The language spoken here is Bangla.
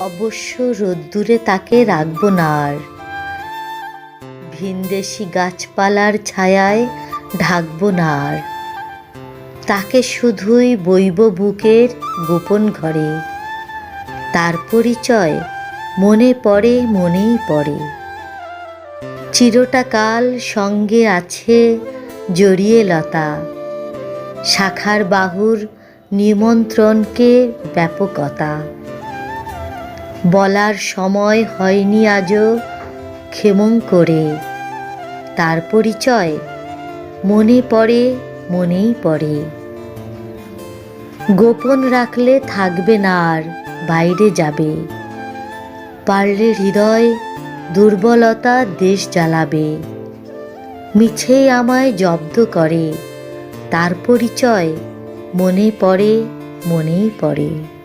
অবশ্য রোদ্দুরে তাকে রাখব না আর ভিনদেশি গাছপালার ছায়ায় ঢাকব না আর তাকে শুধুই বইব বুকের গোপন ঘরে। তার পরিচয় মনে পড়ে, মনেই পড়ে। চিরটা কাল সঙ্গে আছে জড়িয়ে লতা। শাখার বাহুর নিমন্ত্রণকে ব্যাপকতা। বলার সময় হয়নি আজও ক্ষেমং করে। তার পরিচয় মনে পড়ে, মনেই পড়ে। গোপন রাখলে থাকবে না আর, বাইরে যাবে। পারলে হৃদয় দুর্বলতা দেশ জ্বালাবে। মিছেই আমায় জব্দ করে। তার পরিচয় মনে পড়ে, মনেই পড়ে।